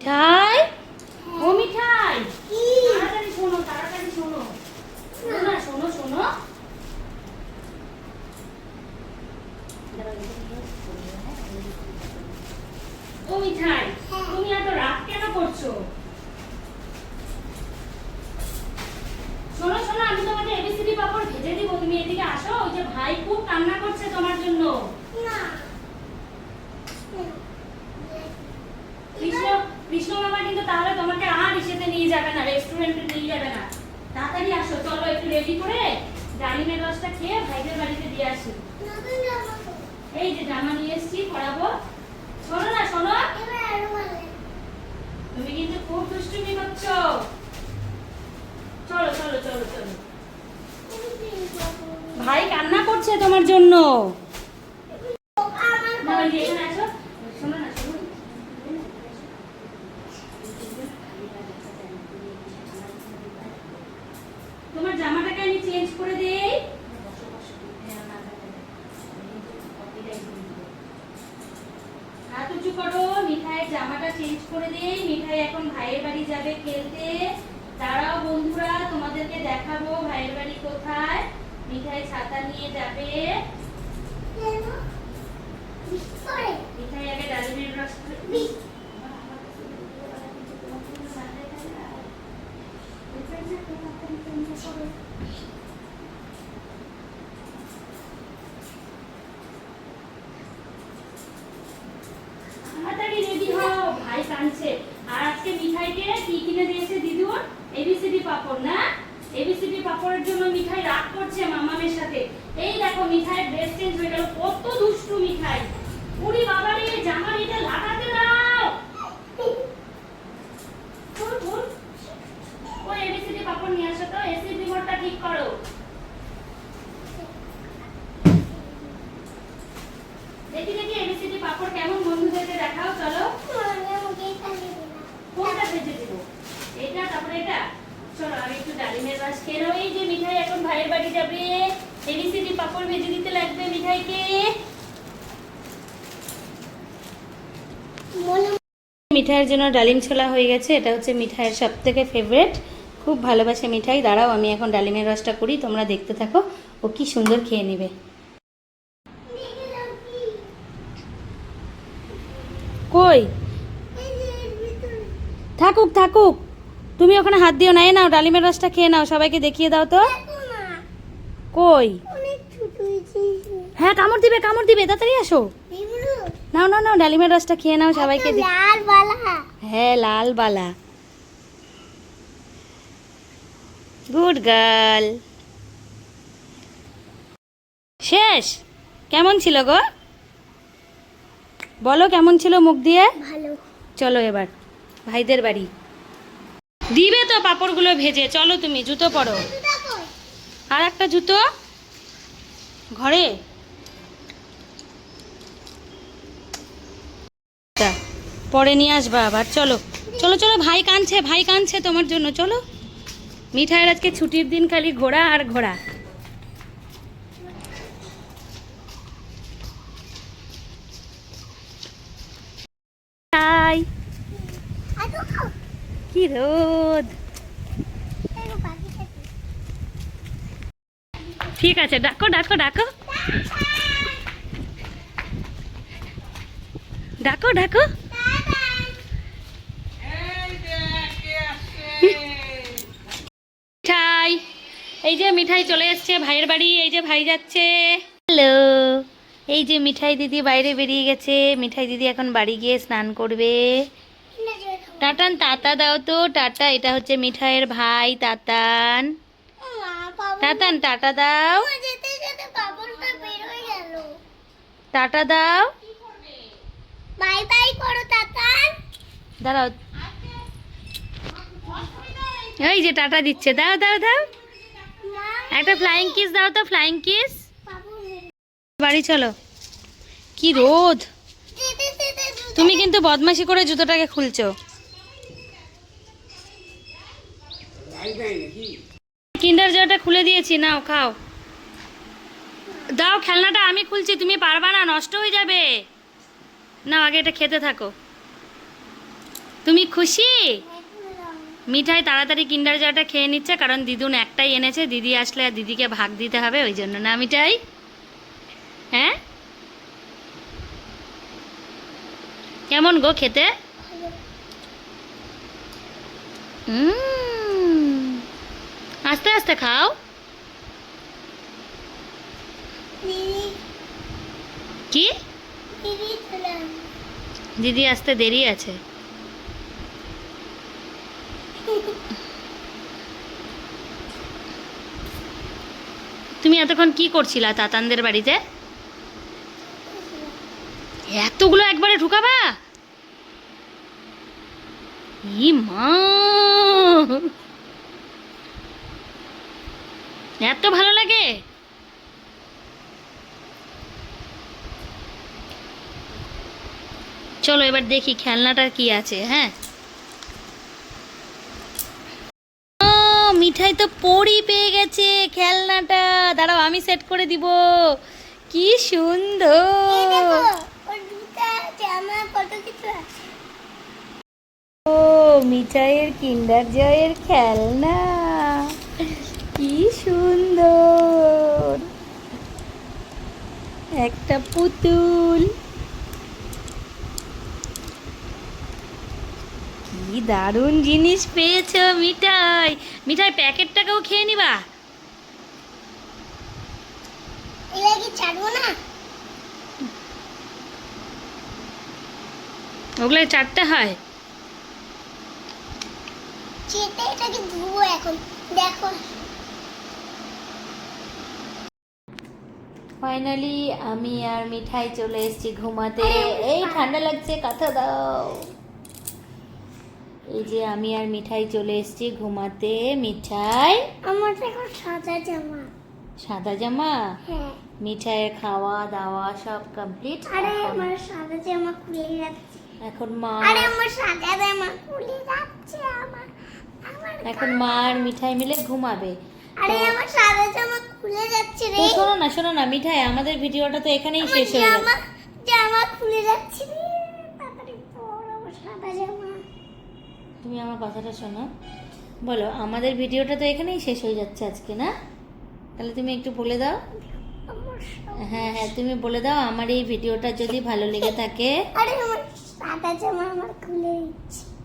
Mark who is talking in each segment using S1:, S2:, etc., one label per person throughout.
S1: মিঠাই ও মিঠাই তাড়াতাড়ি শোনো তাড়াতাড়ি শোনো শোনো না শোনো শোনো ও মিঠাই তুমি এত রাগ কেন করছ শোনো শোনো আমি তোমাকে এবিসিডি পাপড় ভেজে দিব তুমি এদিকে আসো ওই যে ভাই খুব কান্না করছে তোমার জন্য কৃষ্ণ কৃষ্ণ বাবা কিন্তু তাহলে তোমাকে আর ইসেতে নিয়ে যাবে না রেস্টুরেন্টে নিয়ে যাবে না। তাড়াতাড়ি আসো, চলো একটু রেডি করে ডালিমের রসটা খেয়ে ভাইদের বাড়িতে দিয়ে আসি। এই যে জামা নিয়ে এসেছি, পরাবো। শোনো না, শোনো। তুমি কিন্তু খুব দুষ্টুমি করছ। চলো চলো চলো চলো। ভাই কান্না করছে তোমার জন্য না, ওই যে এখানে আসো। শোনো না, শোনো না। তোমার জামাটাকে আমি চেঞ্জ করে দেই। হাত উঁচু করো মিঠাইয়ের জামাটা চেঞ্জ করে দেই। মিঠাই এখন ভাইয়ের বাড়ি যাবে খেলতে। দাঁড়াও বন্ধুরা তোমাদেরকে দেখাবো ভাইয়ের বাড়ি কোথায়। মিঠাই ছাতা নিয়ে যাবে। মিঠাই আগে ডালিমের রস তাড়াতাড়ি রেডি হও ভাই কাঁদছে আর আজকে মিঠাইকে কি কিনে দিয়েছে দিদুন? এবিসিডি পাপড়, না? এবিসিডি পাপড়ের জন্য মিঠাই রাগ করছে মামামের সাথে। এই দেখো, মিঠাইয়ের ড্রেস হয়ে গেল। কত দুষ্টু মিঠাই। উড়ি বাবা রে জামা এটা লাগাতে দাও ধুর, ধুর। ওই এবিসিডি পাপড় নিয়ে আসো তো এসি রিমোটটা ঠিক করো দেখি দেখি এবিসিডি পাপড় কেমন বন্ধুদেরকে দেখাও চলো কোনটা ভেজে দেবো এটা তারপরে এটা চলো আমি একটু ডালিমের রস খেয়ে নাও। এই যে মিঠাই এখন ভাইয়ের বাড়ি যাবে। এবিসিডি পাপড় ভেজে দিতে লাগবে মিঠাইকে মিঠাইয়ের জন্য ডালিম ছোলা হয়ে গেছে, এটা হচ্ছে মিঠাইয়ের সব থেকে ফেভারেট খুব ভালোবাসে মিঠাই। দাঁড়াও, আমি এখন ডালিমের রসটা করি, তোমরা দেখতে থাকো, ও কি সুন্দর খেয়ে নেবে। কই? থাকুক থাকুক। তুমি ওখানে হাত দিও না এ নাও ডালিমের রসটা খেয়ে নাও সবাইকে দেখিয়ে দাও তো। কই? হ্যাঁ কামড় দিবে কামড় দিবে তাড়াতাড়ি আসো। নাও নাও নাও ডালিমের রসটা খেয়ে নাও সবাইকে দি- হ্যাঁ লাল বালা। Good girl. শেষ। কেমন ছিল গো? বলো কেমন ছিল মুখ দিয়ে?
S2: ভালো।
S1: চলো এবার ভাইদের বাড়ি। দিবে তো পাপড়গুলো ভেজে, চলো তুমি, জুতো পরো। আর একটা জুতো? ঘরে? পরে নিয়ে আসবা আবার, চলো। চলো চলো, ভাই কাঁদছে ভাই কাঁদছে তোমার জন্য, চলো। মিঠাইয়ের আজকে ছুটির দিন খালি ঘোড়া আর ঘোড়া। কি রোদ ঠিক আছে, ডাকো ডাকো ডাকো। ডাকো ডাকো। মিঠাই, এই যে মিঠাই চলে এসছে ভাইয়ের বাড়ি, এই যে ভাই যাচ্ছে। হ্যালো, এই যে মিঠাই দিদি বাইরে বেরিয়ে গেছে। মিঠাই দিদি এখন বাড়ি গিয়ে স্নান করবে। টাটান, তাতা দাও তো। টাটা, এটা হচ্ছে মিঠাইয়ের ভাই, তাতান। তাতান, টাটা দাও। টাটা দাও।
S2: বাই বাই করো তাতান
S1: দাঁড়াও। এই যে টাটা দিচ্ছে। দাও দাও দাও। একটা ফ্লাইং কিস দাও তো ফ্লাইং কিস বাড়ি চলো। কি রোদ। তুমি কিন্তু বদমাশি করে জুতোটাকে খুলছো। কিন্ডার জয়টা খুলে দিয়েছি নাও খাও। দাও খেলনাটা আমি খুলছি তুমি পারবা না নষ্ট হয়ে যাবে। নাও আগে এটা খেতে থাকো। তুমি খুশি? মিঠাই তাড়াতাড়ি কিন্ডার জয়টা খেয়ে নিচ্ছে কারণ দিদুন একটাই এনেছে দিদি আসলে আর দিদিকে ভাগ দিতে হবে ওই জন্য। না মিঠাই? হ্যাঁ? কেমন গো খেতে? উম, আস্তে আস্তে খাও। কি?
S2: দিদি
S1: আসতে দেরি আছে। তুমি এতক্ষণ কি করছিলা তাতানদের বাড়িতে? এতগুলো একবারে ঢুকাবা? ই মা। এত ভালো লাগে। চলো এবার দেখি খেলনাটার কি আছে হ্যাঁ? ও, মিঠাই তো পরি পেয়ে গেছে খেলনাটা। দাঁড়াও আমি সেট করে দিব। কি সুন্দর। ও মিঠাইয়ের কিন্ডার জয়ের খেলনা। কি সুন্দর। একটা পুতুল। কি দারুণ জিনিস পেয়েছ মিঠাই। মিঠাই প্যাকেটটাকেও খেয়ে নিবা। ওগুলো চারটে হয়।
S2: চেটে এটাকে ধুবো এখন। দেখো।
S1: ফাইনালি আমি আর মিঠাই চলে এসেছি ঘুমাতে। এই ঠান্ডা লাগছে কথা দাও। এই যে আমি আর মিঠাই চলে এসেছি ঘুমাতে। মিঠাই?
S2: আমার দেখো সাদা জামা।
S1: সাদা জামা?
S2: হ্যাঁ।
S1: মিঠাইয়ের খাওয়া দাওয়া সব কমপ্লিট
S2: আরে আমার সাদা জামা খুলে যাচ্ছে।
S1: এখন মা
S2: আরে আমার সাদা জামা খুলে যাচ্ছে আমার।
S1: এখন মা আর মিঠাই মিলে ঘুমাবে।
S2: আরে আমার সাদা জামা খুলে যাচ্ছে রে।
S1: শোনো না শোনো না মিঠাই আমাদের ভিডিওটা তো এখানেই শেষ হয়ে যাবে
S2: জামা জামা খুলে যাচ্ছে রে তাড়াতাড়ি পর আমার সাদা জামা।
S1: তুমি আমার কথাটা শোনো। বলো আমাদের ভিডিওটা তো এখানেই শেষ হয়ে যাচ্ছে আজকে না? তাহলে তুমি একটু বলে দাও। হ্যাঁ হ্যাঁ তুমি বলে দাও আমার এই ভিডিওটা যদি ভালো লেগে থাকে।
S2: আরে আমার সাদা জামা আমার খুলে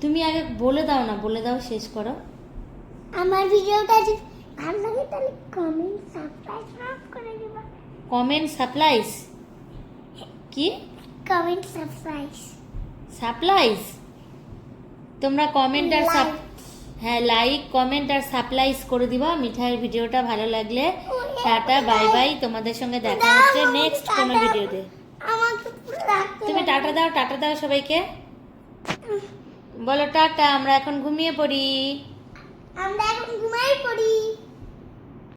S1: তুমি আগে বলে দাও না বলে দাও শেষ করো।
S2: আমার ভিডিওটা যদি কমেন্ট সাবস্ক্রাইব সব করে দিবা।
S1: কমেন্ট সাপ্লাইস কি?
S2: কমেন্ট সাবস্ক্রাইব
S1: সাপ্লাইস তোমরা কমেন্ট আর সাপ হ্যাঁ লাইক কমেন্ট আর সাপ্লাইস করে দিবা। মিঠাইয়ের ভিডিওটা ভালো লাগলে টাটা বাই বাই তোমাদের সঙ্গে দেখা হচ্ছে নেক্সট কোনো ভিডিওতে তুমি টাটা দাও টাটা দাও সবাইকে। বলো টাটা আমরা এখন ঘুমিয়ে পড়ি।
S2: আমরা এখন ঘুমাই পড়ি।